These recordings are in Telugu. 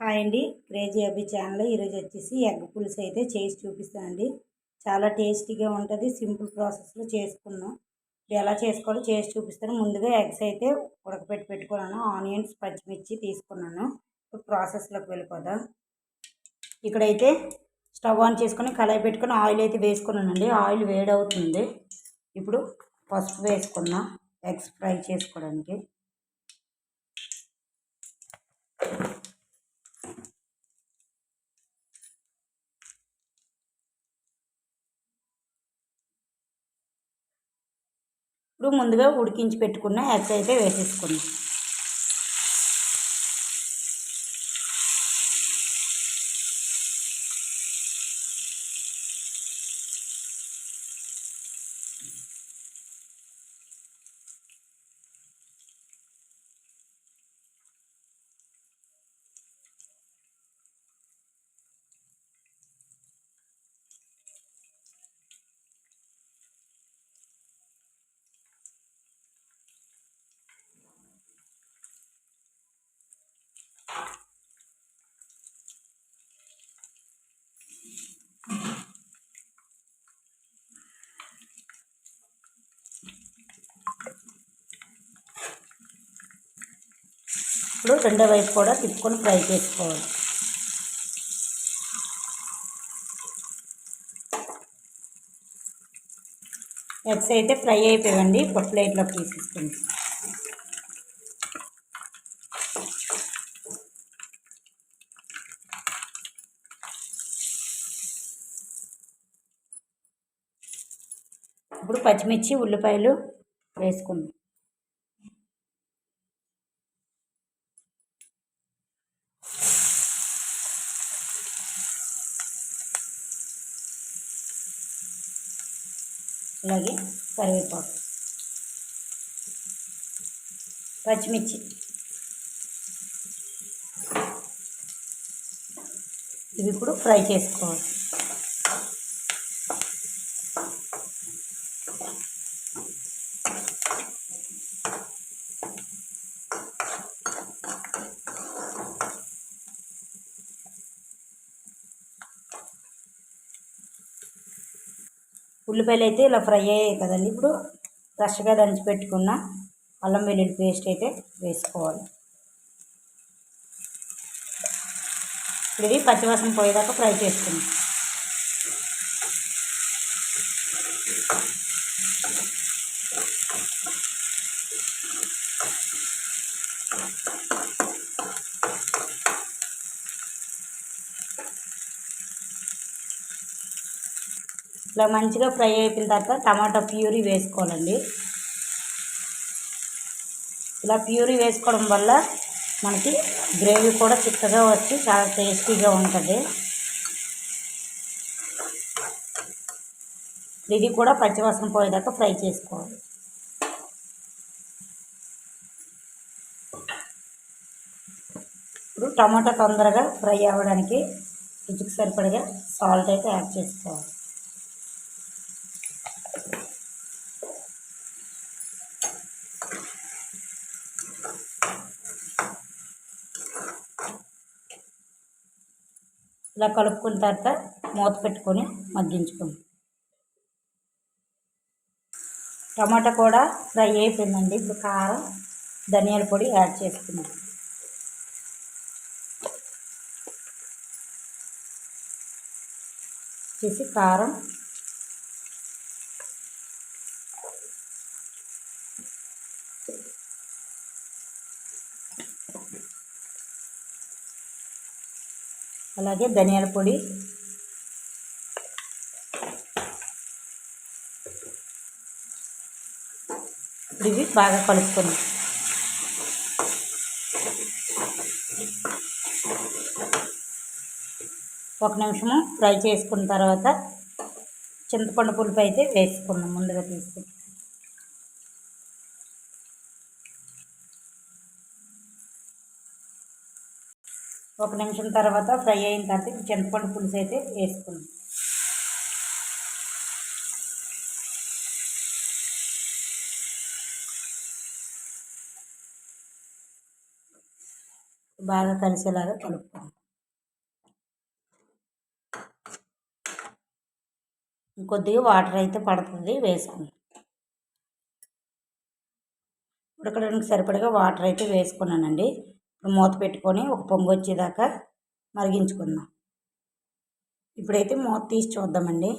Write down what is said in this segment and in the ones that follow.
హాయ్ అండి. క్రేజీ అబ్బి ఛానల్ ఈరోజు వచ్చేసి ఎగ్ పులుసు అయితే చేసి చూపిస్తానండి. చాలా టేస్టీగా ఉంటుంది. సింపుల్ ప్రాసెస్లో చేసుకున్నాం. ఎలా చేసుకోవాలో చేసి చూపిస్తాను. ముందుగా ఎగ్స్ అయితే ఉడకపెట్టి పెట్టుకున్నాను. ఆనియన్స్ పచ్చిమిర్చి తీసుకున్నాను. ఇప్పుడు ప్రాసెస్లోకి వెళ్ళిపోదాం. ఇక్కడైతే స్టవ్ ఆన్ చేసుకొని కళాయి పెట్టుకొని ఆయిల్ అయితే వేసుకున్నానండి. ఆయిల్ వేడవుతుంది. ఇప్పుడు పసుపు వేసుకున్నా. ఎగ్స్ ఫ్రై చేసుకోవడానికి. ముందుగా ఉడికించి పెట్టుకున్న ఎగ్స్ అయితే వేసేసుకున్నాం ఇప్పుడు రెండో వైపు కూడా తిప్పుకొని ఫ్రై చేసుకోవాలి. ఎగ్స్ అయితే ఫ్రై అయిపోయాయండి ఒక ప్లేట్లోకి తీసేసుకోండి. ఇప్పుడు పచ్చిమిర్చి ఉల్లిపాయలు వేసుకుందాం. అలాగే కరివేపాకు పచ్చిమిర్చి. ఇవి ఇప్పుడు ఫ్రై చేసుకోవాలి. ఉల్లిపాయలు అయితే ఇలా ఫ్రై అయ్యాయి కదండి. ఇప్పుడు ఫ్రెష్గా దంచి పెట్టుకున్న అల్లం వెల్లుల్లి పేస్ట్ అయితే వేసుకోవాలి. ఇప్పుడు ఇది పచ్చివాసన పోయేదాకా ఫ్రై చేసుకుందాం. ఇలా మంచిగా ఫ్రై అయిపోయిన తర్వాత టమాటా ప్యూరీ వేసుకోవాలండి. ఇలా ప్యూరీ వేసుకోవడం వల్ల మనకి గ్రేవీ కూడా చిక్కగా వచ్చి చాలా టేస్టీగా ఉంటుంది. ఇది కూడా పచ్చివాసన పోయేదాకా ఫ్రై చేసుకోవాలి. ఇప్పుడు టమాటా తొందరగా ఫ్రై అవ్వడానికి రుచికి సరిపడగా సాల్ట్ అయితే యాడ్ చేసుకోవాలి. ఇలా కలుపుకున్న తర్వాత మూత పెట్టుకొని మగ్గించుకోండి. టమాటా కూడా ఫ్రై అయిపోయిందండి. ఇప్పుడు కారం ధనియాల పొడి యాడ్ చేసుకుందాం. చేసి కారం అలాగే ధనియాల పొడి. ఇవి బాగా కలుపుకొని. ఒక నిమిషము ఫ్రై చేసుకున్న తర్వాత చింతపండు పులుపు అయితే వేసుకున్నాం ముందుగా తీసుకుని ఒక నిమిషం తర్వాత ఫ్రై అయిన తర్వాత చింతపండు పులుసు అయితే వేసుకుందాం. బాగా కలిసేలాగా కలుపుకోండి కొద్దిగా వాటర్ అయితే పడుతుంది వేసుకుని ఉడకడానికి సరిపడగా వాటర్ అయితే వేసుకున్నానండి. మూత పెట్టుకొని ఒక పొంగు వచ్చేదాకా మరిగించుకుందాం. ఇప్పుడైతే మూత తీసి చూద్దామండి.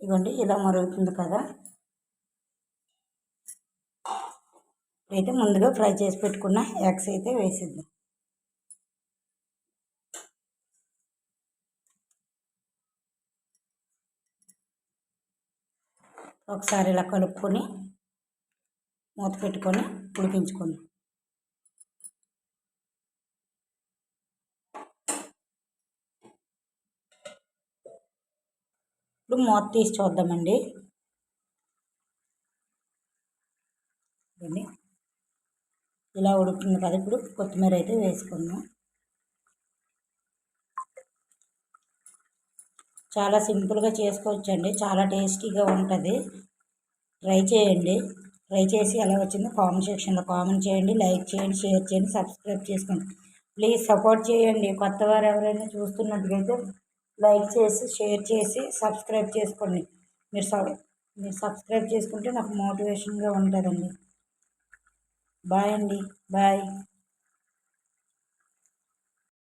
ఇదిగోండి ఇలా మరుగుతుంది కదా. ఇప్పుడైతే ముందుగా ఫ్రై చేసి పెట్టుకున్న ఎగ్స్ అయితే వేసిద్దాం. ఒకసారి ఇలా కలుపుకొని మూత పెట్టుకొని ఉడికించుకుందాం. ఇప్పుడు మూత తీసి చూద్దామండి. ఇలా ఉడుకుతుంది కదా ఇప్పుడు కొత్తిమీర అయితే వేసుకుందాం. చాలా సింపుల్గా చేసుకోవచ్చండి. చాలా టేస్టీగా ఉంటుంది. ట్రై చేయండి. ట్రై చేసి ఎలా వచ్చిందో కామెంట్ సెక్షన్లో కామెంట్ చేయండి. లైక్ చేయండి షేర్ చేయండి సబ్స్క్రైబ్ చేసుకోండి. ప్లీజ్ సపోర్ట్ చేయండి. కొత్త వారు ఎవరైనా చూస్తున్నట్టుగైతే లైక్ చేసి షేర్ చేసి సబ్స్క్రైబ్ చేసుకోండి. మీరు సబ్ మీరు సబ్స్క్రైబ్ చేసుకుంటే నాకు మోటివేషన్గా ఉంటుందండి. బాయ్ అండి. బాయ్.